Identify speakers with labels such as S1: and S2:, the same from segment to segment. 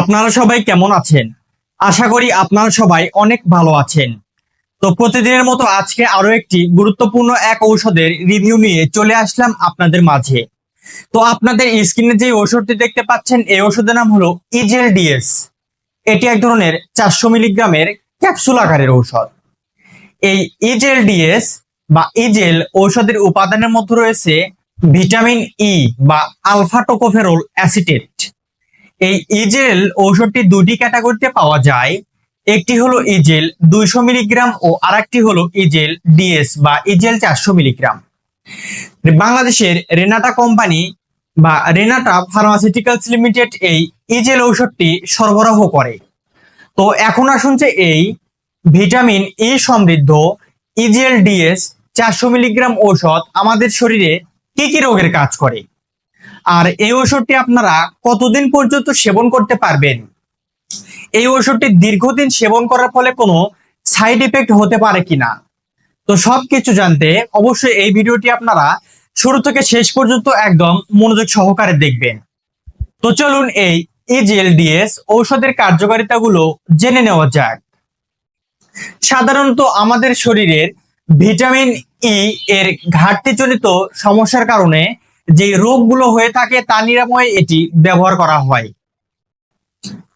S1: আপনারা সবাই কেমন আছেন? আশা করি আপনারা সবাই অনেক ভালো আছেন। তো প্রতিদিনের মতো আজকে আরও একটি গুরুত্বপূর্ণ এক ঔষধের রিভিউ নিয়ে চলে আসলাম আপনাদের মাঝে। তো আপনাদের স্ক্রিনে যে ঔষধটি দেখতে পাচ্ছেন, এই ওষুধের নাম হলো ইজেল ডিএস এটি এক ধরনের চারশো মিলিগ্রামের ক্যাপসুল আকারের ঔষধ। এই ইজেল ডিএস বা ইজেল ঔষধের উপাদানের মধ্যে রয়েছে ভিটামিন ই বা আলফা টোকোফেরল অ্যাসিটেট। এই ইজেল ঔষধটি দুটি ক্যাটাগরিতে পাওয়া যায়। একটি হলো ইজেল দুইশো মিলিগ্রাম ও আরেকটি হলো ইজেল ডিএস বা ইজেল চারশো মিলিগ্রাম। বাংলাদেশের রেনাটা কোম্পানি বা রেনাটা ফার্মাসিউটিক্যালস লিমিটেড এই ইজেল ঔষধটি সরবরাহ করে। তো এখন আসুন যে এই ভিটামিন ই সমৃদ্ধ ইজেল ডিএস চারশো মিলিগ্রাম ঔষধ আমাদের শরীরে কি কি রোগের কাজ করে? আর এই ওষুধটি আপনারা কতদিন পর্যন্ত সেবন করতে পারবেন? এই ওষুধটি দীর্ঘদিন সেবন করার ফলে কোনো সাইড ইফেক্ট হতে পারে কিনা? তো সবকিছু জানতে অবশ্যই এই ভিডিওটি আপনারা শুরু থেকে শেষ পর্যন্ত একদম মনোযোগ সহকারে দেখবেন। তো চলুন এই ইজিএলডিএস ঔষধের কার্যকারিতাগুলো জেনে নেওয়া যাক। সাধারণত আমাদের শরীরের ভিটামিন ই এর ঘাটতিজনিত সমস্যার কারণে যে রোগগুলো হয়ে থাকে তা নিরাময়ে এটি ব্যবহার করা হয়।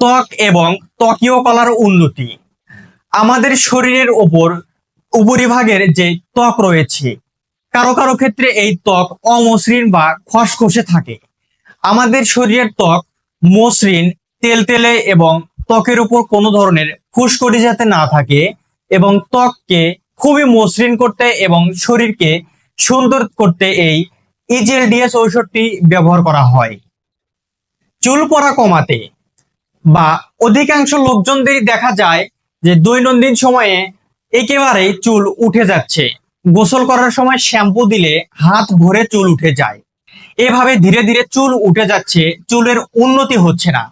S1: ত্বক এবং ত্বকীয় কলার উন্নতি। আমাদের শরীরের ওপর উপরিভাগের যে ত্বক রয়েছে, কারও কারও ক্ষেত্রে এই ত্বক অমসৃণ বা খসখসে থাকে। আমাদের শরীরের ত্বক মসৃণ, তেলতেলে এবং ত্বকের উপর কোনো ধরনের ফুসকড়ি যাতে না থাকে এবং ত্বককে খুবই মসৃণ করতে এবং শরীরকে সুন্দর করতে এই ইজেল ডিএস ঔষধটি ব্যবহার করা হয়। চুল পড়া কমাতে বা অধিকাংশ লোকজনদেরই দেখা যায় যে দৈনন্দিন সময়ে একেবারে চুল উঠে যাচ্ছে। গোসল করার সময় শ্যাম্পু দিলে হাত ভরে চুল উঠে যায়। এভাবে ধীরে ধীরে চুল উঠে যাচ্ছে, চুলের উন্নতি হচ্ছে না।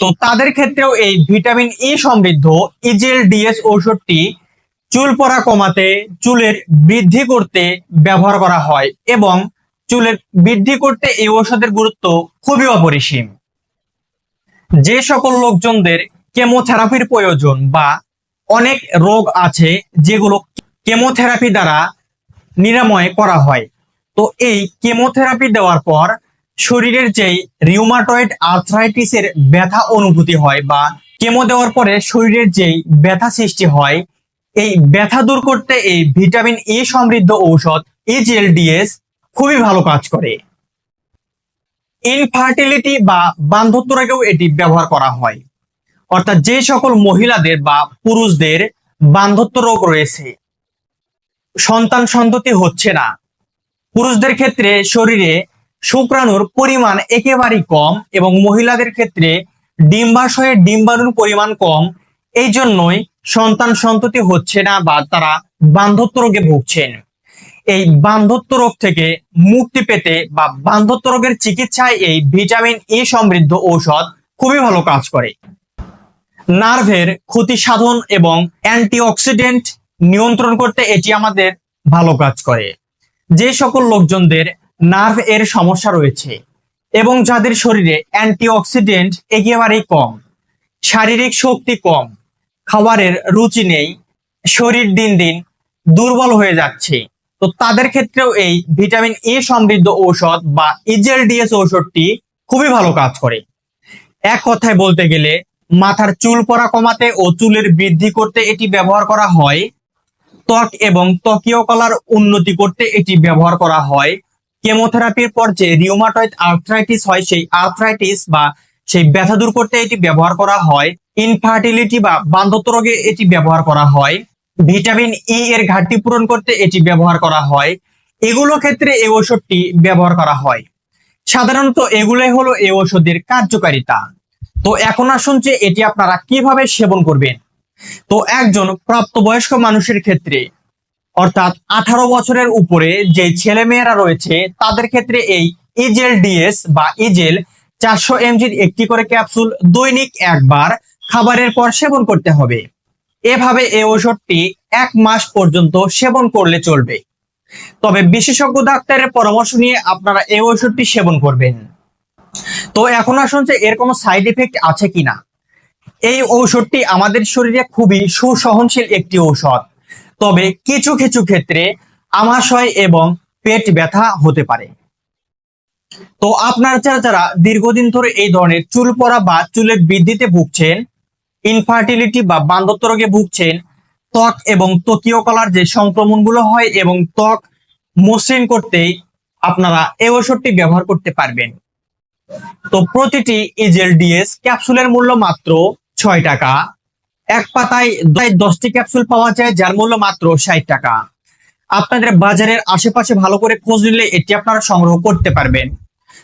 S1: তো তাদের ক্ষেত্রেও এই ভিটামিন ই সমৃদ্ধ ইজেল ডিএস ঔষধটি চুল পড়া কমাতে, চুলের বৃদ্ধি করতে ব্যবহার করা হয় এবং চুলের বৃদ্ধি করতে এই ঔষধের গুরুত্ব খুবই অপরিসীম। যে সকল লোকজনদের কেমোথেরাপির প্রয়োজন বা অনেক রোগ আছে যেগুলো কেমোথেরাপি দ্বারা নিরাময় করা হয়, তো এই কেমোথেরাপি দেওয়ার পর শরীরের যেই রিউমাটয়েড আর্থ্রাইটিসের ব্যথা অনুভূতি হয় বা কেমো দেওয়ার পরে শরীরের যেই ব্যথা সৃষ্টি হয় এই ব্যথা দূর করতে এই ভিটামিন এ সমৃদ্ধ ঔষধ ইজিএলডিএস খুবই ভালো কাজ করে। ইনফার্টিলিটি বা বান্ধত্ব রোগেও এটি ব্যবহার করা হয়। অর্থাৎ যে সকল মহিলাদের বা পুরুষদের বান্ধত্ব রোগ রয়েছে, সন্তান সন্ততি হচ্ছে না। পুরুষদের ক্ষেত্রে শরীরে শুক্রাণুর পরিমাণ একেবারেই কম এবং মহিলাদের ক্ষেত্রে ডিম্বাশয়ের ডিম্বাণুর পরিমাণ কম। এই জন্যই সন্তান সন্ততি হচ্ছে না বা তারা বান্ধত্ব রোগে ভুগছেন। এই বান্ধত্ব রোগ থেকে মুক্তি পেতে বা বান্ধত্ব রোগের চিকিৎসায় এই ভিটামিন এ সমৃদ্ধ ঔষধ খুবই ভালো কাজ করে। নার্ভের ক্ষতি সাধন এবং অ্যান্টিঅক্সিডেন্ট নিয়ন্ত্রণ করতে এটি আমাদের ভালো কাজ করে। যে সকল লোকজনদের নার্ভ এর সমস্যা রয়েছে এবং যাদের শরীরে অ্যান্টিঅক্সিডেন্ট একেবারেই কম, শারীরিক শক্তি কম খাবারের রুচি নেই, শরীর দিন দিন দুর্বল হয়ে যাচ্ছে। তো তাদের ক্ষেত্রেও এই ভিটামিন এ সমৃদ্ধ ঔষধ বা ইজেল ডিএস ঔষধটি খুবই ভালো কাজ করে। এক কথায় বলতে গেলে, মাথার চুল পড়া কমাতে ও চুলের বৃদ্ধি করতে এটি ব্যবহার করা হয়। ত্বক এবং ত্বকীয় কলার উন্নতি করতে এটি ব্যবহার করা হয়। কেমোথেরাপির পর যে রিউমাটয়েড আর্থ্রাইটিস হয়, সেই আর্থ্রাইটিস বা সেই ব্যথা দূর করতে এটি ব্যবহার করা হয়। ইনফার্টিলিটি বা বান্ধত্ব রোগে এটি ব্যবহার করা হয়। ভিটামিন ই এর ঘাটতি পূরণ করতে এটি ব্যবহার করা হয়। এগুলো ক্ষেত্রে এই ওষুধটি ব্যবহার করা হয়। সাধারণত এগুলোই হলো এই ওষুধের কার্যকারিতা। তো এখন আসুন যে এটি আপনারা কীভাবে সেবন করবেন। তো একজন প্রাপ্তবয়স্ক মানুষের ক্ষেত্রে, অর্থাৎ আঠারো বছরের উপরে যে ছেলে মেয়েরা রয়েছে, তাদের ক্ষেত্রে এই ইজেল ডিএস বা ইজেল চারশো এমজির একটি করে ক্যাপসুল দৈনিক একবার খাবারের পর সেবন করতে হবে। এভাবে এই ওষুধটি এক মাস পর্যন্ত সেবন করলে চলবে। তবে বিশেষজ্ঞ ডাক্তারের পরামর্শ নিয়ে আপনারা এই ওষুধটি সেবন করবেন। তো এখন আসুন যে এর কোনো সাইড এফেক্ট আছে কিনা। এই ঔষধটি আমাদের শরীরে খুবই সুসহনশীল একটি ঔষধ। তবে কিছু কিছু ক্ষেত্রে আমাশয় এবং পেট ব্যথা হতে পারে। তো আপনারা যারা যারা দীর্ঘদিন ধরে এই ধরনের চুল পড়া বা চুলের বৃদ্ধিতে ভুগছেন ইনফার্টিলিটি বা বান্ধত্ব রোগে ভুগছেন, ত্বক এবং ত্বকীয় কলার যে সংক্রমণগুলো হয় এবং ত্বক মসৃণ করতেই আপনারা এই ওষুধটি ব্যবহার করতে পারবেন। তো প্রতিটি ইজেল ডিএস ক্যাপসুলের মূল্য মাত্র ছয় টাকা। এক পাতায় দশটি ক্যাপসুল পাওয়া যায়, যার মূল্য মাত্র ষাট টাকা। আপনাদের বাজারের আশেপাশে ভালো করে খোঁজ নিলে এটি আপনারা সংগ্রহ করতে পারবেন।